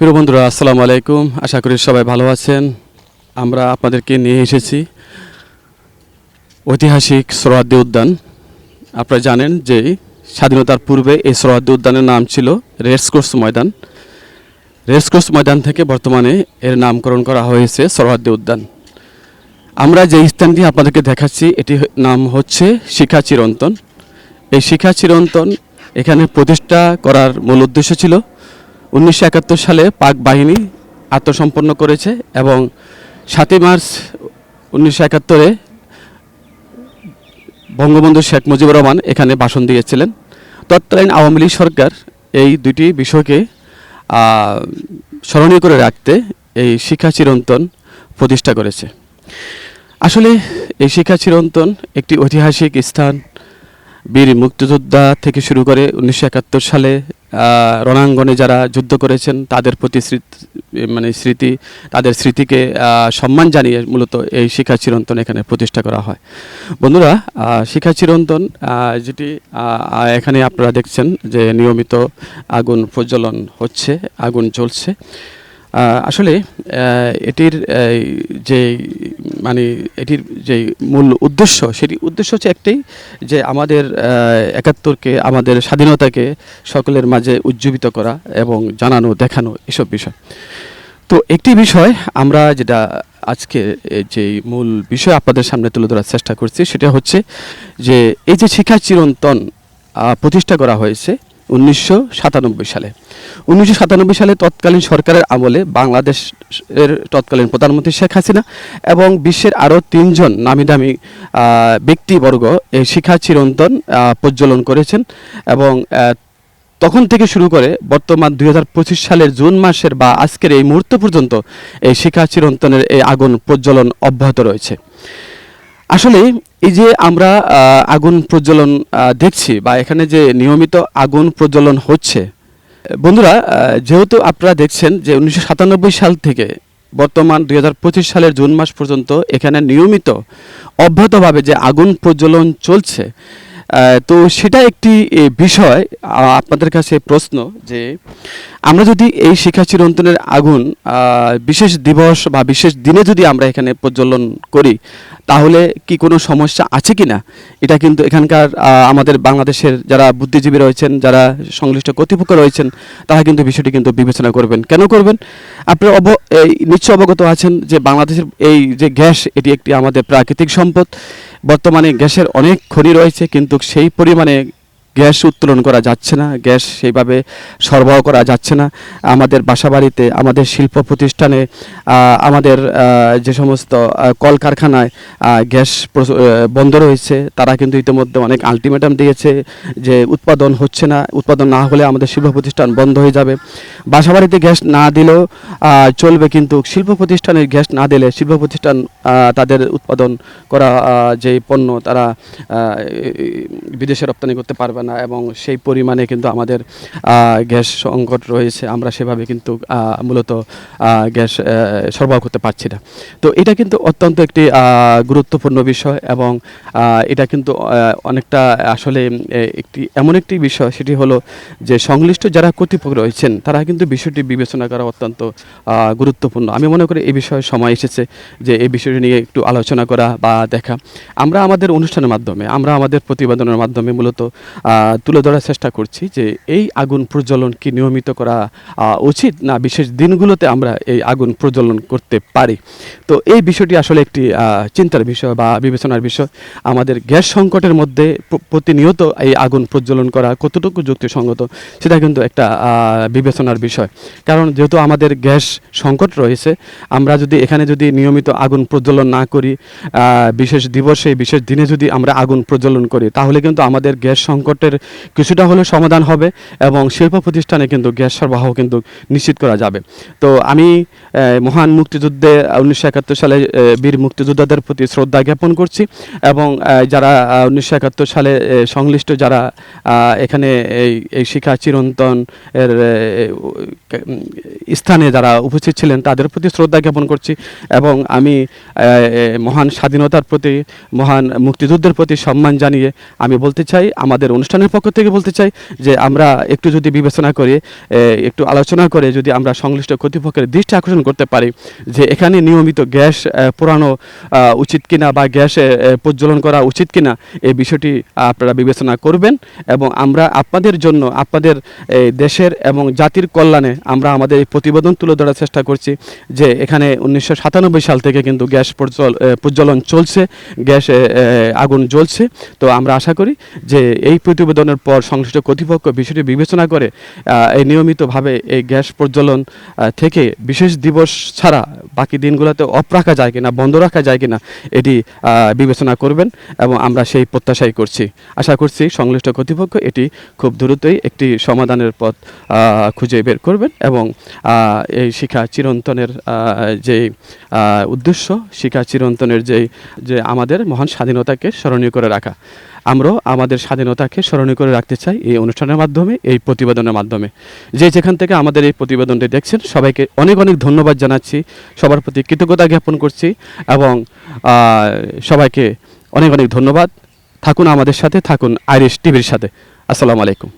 প্রিয় বন্ধুরা, আসসালামু আলাইকুম। আশা করি সবাই ভালো আছেন। আমরা আপনাদেরকে নিয়ে এসেছি ঐতিহাসিক সোহরাদ্দি উদ্যান। আপনারা জানেন যে স্বাধীনতার পূর্বে এই সোহরাদ্দি উদ্যানের নাম ছিল রেসকোর্স ময়দান। রেসকোর্স ময়দান থেকে বর্তমানে এর নামকরণ করা হয়েছে সোহরাদ্দি উদ্যান। আমরা যে স্থানটি আপনাদেরকে দেখাচ্ছি, এটি নাম হচ্ছে শিখা চিরন্তন। এই শিখা চিরন্তন এখানে প্রতিষ্ঠা করার মূল উদ্দেশ্য ছিল উনিশশো একাত্তর সালে পাক বাহিনী আত্মসম্পন্ন করেছে এবং সাতই মার্চ উনিশশো একাত্তরে বঙ্গবন্ধু শেখ মুজিবুর রহমান এখানে ভাষণ দিয়েছিলেন। তৎকালীন আওয়ামী লীগ সরকার এই দুটি বিষয়কে স্মরণীয় করে রাখতে এই শিক্ষা চিরন্তন প্রতিষ্ঠা করেছে। আসলে এই শিক্ষা চিরন্তন একটি ঐতিহাসিক স্থান। বীর মুক্তিযোদ্ধা থেকে শুরু করে উনিশশো একাত্তর সালে রণাঙ্গনে যারা যুদ্ধ করেছেন তাদের প্রতি মানে স্মৃতি তাদের স্মৃতিকে সম্মান জানিয়ে মূলত এই শিক্ষা চিরন্তন এখানে প্রতিষ্ঠা করা হয়। বন্ধুরা শিখা চিরন্তন যেটি এখানে আপনারা দেখছেন যে নিয়মিত আগুন প্রজ্বলন হচ্ছে আগুন আহ, আসলে এটির যে মানে এটির যে মূল উদ্দেশ্য, সেটি উদ্দেশ্য হচ্ছে একটাই যে আমাদের একাত্তরকে, আমাদের স্বাধীনতাকে সকলের মাঝে উজ্জীবিত করা এবং জানানো, দেখানো এসব বিষয়। তো একটি বিষয় আমরা যেটা আজকে যে মূল বিষয় আপনাদের সামনে তুলে ধরার চেষ্টা করছি, সেটা হচ্ছে যে, এই যে শিক্ষা চিরন্তন প্রতিষ্ঠা করা হয়েছে উনিশশো সাতানব্বই সালে। উনিশশো সাতানব্বই সালে তৎকালীন সরকারের আমলে বাংলাদেশের তৎকালীন প্রধানমন্ত্রী শেখ হাসিনা এবং বিশ্বের আরও তিনজন নামি দামি ব্যক্তিবর্গ এই শিক্ষা চিরন্তন প্রজ্বলন করেছেন এবং তখন থেকে শুরু করে বর্তমান দুই হাজার পঁচিশ সালের জুন মাসের বা আজকের এই মুহূর্ত পর্যন্ত এই শিখা চিরন্তনের এই আগুন প্রজ্বলন অব্যাহত রয়েছে। আসলে এই যে আমরা আগুন প্রজ্বলন দেখছি বা এখানে যে নিয়মিত আগুন প্রজ্বলন হচ্ছে, বন্ধুরা যেহেতু আপনারা দেখছেন যে উনিশশো সাতানব্বই সাল থেকে বর্তমান দুই হাজার পঁচিশ সালের জুন মাস পর্যন্ত এখানে নিয়মিত অব্যাহতভাবে যে আগুন প্রজ্বলন চলছে তো সেটা একটি বিষয় আপনাদের কাছে প্রশ্ন যে আমরা যদি এই শিক্ষা চিরন্তনের আগুন বিশেষ দিবস বা বিশেষ দিনে যদি আমরা এখানে প্রজ্বলন করি, তাহলে কি কোনো সমস্যা আছে কি না এটা কিন্তু এখানকার আমাদের বাংলাদেশের যারা বুদ্ধিজীবী রয়েছেন, যারা সংশ্লিষ্ট কর্তৃপক্ষ রয়েছেন, তারা কিন্তু বিষয়টি কিন্তু বিবেচনা করবেন। কেন করবেন? আপনারা অব নিশ্চয় অবগত আছেন যে বাংলাদেশের এই যে গ্যাস, এটি একটি আমাদের প্রাকৃতিক সম্পদ। বর্তমানে গ্যাসের অনেক খনি রয়েছে কিন্তু সেই পরিমাণে গ্যাস উত্তোলন করা যাচ্ছে না, গ্যাস সেইভাবে সরবরাহ করা যাচ্ছে না। আমাদের বাসাবাড়িতে, আমাদের শিল্প প্রতিষ্ঠানে আমাদের যে সমস্ত কলকারখানায় গ্যাস বন্ধ রয়েছে, তারা কিন্তু ইতিমধ্যে অনেক আলটিমেটাম দিয়েছে যে উৎপাদন হচ্ছে না, উৎপাদন না হলে আমাদের শিল্প প্রতিষ্ঠান বন্ধ হয়ে যাবে। বাসাবাড়িতে গ্যাস না দিলেও চলবে কিন্তু শিল্প প্রতিষ্ঠানে গ্যাস না দিলে শিল্প প্রতিষ্ঠান তাদের উৎপাদন করা যে পণ্য তারা বিদেশে রপ্তানি করতে পারবে না। এবং সেই পরিমাণে কিন্তু আমাদের গ্যাস সংকট রয়েছে, আমরা সেভাবে কিন্তু মূলত গ্যাস সরবরাহ করতে পারছি না। তো এটা কিন্তু অত্যন্ত একটি গুরুত্বপূর্ণ বিষয় এবং এটা কিন্তু অনেকটা আসলে একটি, এমন একটি বিষয়, সেটি হলো যে সংশ্লিষ্ট যারা কর্তৃপক্ষ রয়েছেন, তারা কিন্তু বিষয়টি বিবেচনা করা অত্যন্ত গুরুত্বপূর্ণ। আমি মনে করি এই বিষয়ে সময় এসেছে যে এই বিষয়টি নিয়ে একটু আলোচনা করা বা দেখা। আমরা আমাদের অনুষ্ঠানের মাধ্যমে, আমরা আমাদের প্রতিবেদনের মাধ্যমে মূলত তুলে ধরার চেষ্টা করছি যে এই আগুন প্রজ্বলন কি নিয়মিত করা উচিত না বিশেষ দিনগুলোতে আমরা এই আগুন প্রজ্বলন করতে পারি। তো এই বিষয়টি আসলে একটি চিন্তার বিষয় বা বিবেচনার বিষয়। আমাদের গ্যাস সংকটের মধ্যে প্রতিনিয়ত এই আগুন প্রজ্বলন করা কতটুকু যুক্তিসঙ্গত, সেটা কিন্তু একটা বিবেচনার বিষয়। কারণ যেহেতু আমাদের গ্যাস সংকট রয়েছে, আমরা যদি এখানে যদি নিয়মিত আগুন প্রজ্বলন না করি বিশেষ দিবসে, বিশেষ দিনে যদি আমরা আগুন প্রজ্বলন করি, তাহলে কিন্তু আমাদের গ্যাস সংকটের কিছুটা হলেও সমাধান হবে এবং শিল্প প্রতিষ্ঠানে কিন্তু গ্যাস সরবরাহ কিন্তু নিশ্চিত করা যাবে। তো আমি মহান মুক্তিযুদ্ধে উনিশশো একাত্তর সালে বীর মুক্তিযোদ্ধাদের প্রতি শ্রদ্ধা জ্ঞাপন করছি এবং যারা উনিশশো একাত্তর সালে সংশ্লিষ্ট যারা এখানে এই শিখা চিরন্তন এর স্থানে যারা উপস্থিত ছিলেন তাদের প্রতি শ্রদ্ধা জ্ঞাপন করছি এবং আমি মহান স্বাধীনতার প্রতি, মহান মুক্তিযুদ্ধের প্রতি সম্মান জানিয়ে আমি বলতে চাই, আমাদের অনুষ্ঠান অনুষ্ঠানের পক্ষ থেকে বলতে চাই যে আমরা একটু যদি বিবেচনা করে একটু আলোচনা করে যদি আমরা সংশ্লিষ্ট কর্তৃপক্ষের দৃষ্টি আকর্ষণ করতে পারি যে এখানে নিয়মিত গ্যাস পোড়ানো উচিত কিনা বা গ্যাস প্রজ্বলন করা উচিত কিনা, এই বিষয়টি আপনারা বিবেচনা করবেন এবং আমরা আপনাদের জন্য, আপনাদের দেশের এবং জাতির কল্যাণে আমরা আমাদের এই প্রতিবেদন তুলে ধরার চেষ্টা করছি যে এখানে উনিশশো সাতানব্বই সাল থেকে কিন্তু গ্যাস প্রজ্বল প্রজ্বলন চলছে, গ্যাস আগুন জ্বলছে। তো আমরা আশা করি যে এই প্রতিবেদনের পর সংশ্লিষ্ট কর্তৃপক্ষ বিষয়টি বিবেচনা করে এই নিয়মিতভাবে এই গ্যাস প্রজ্বলন থেকে বিশেষ দিবস ছাড়া বাকি দিনগুলোতে অফ রাখা যায় কিনা, বন্ধ রাখা যায় কিনা, এটি বিবেচনা করবেন এবং আমরা সেই প্রত্যাশাই করছি। আশা করছি সংশ্লিষ্ট কর্তৃপক্ষ এটি খুব দ্রুতই একটি সমাধানের পথ খুঁজে বের করবেন এবং এই শিক্ষা চিরন্তনের যে উদ্দেশ্য শিক্ষা চিরন্তনের যে যে আমাদের মহান স্বাধীনতাকে স্মরণীয় করে রাখা। আমরাও আমাদের স্বাধীনতাকে স্মরণীয় করে রাখতে চাই এই অনুষ্ঠানের মাধ্যমে, এই প্রতিবেদনের মাধ্যমে। যে যেখান থেকে আমাদের এই প্রতিবেদনটি দেখছেন, সবাইকে অনেক অনেক ধন্যবাদ জানাচ্ছি। সবার প্রতি কৃতজ্ঞতা জ্ঞাপন করছি এবং সবাইকে অনেক অনেক ধন্যবাদ। থাকুন আমাদের সাথে, থাকুন আইরিশ টিভির সাথে। আসসালামু আলাইকুম।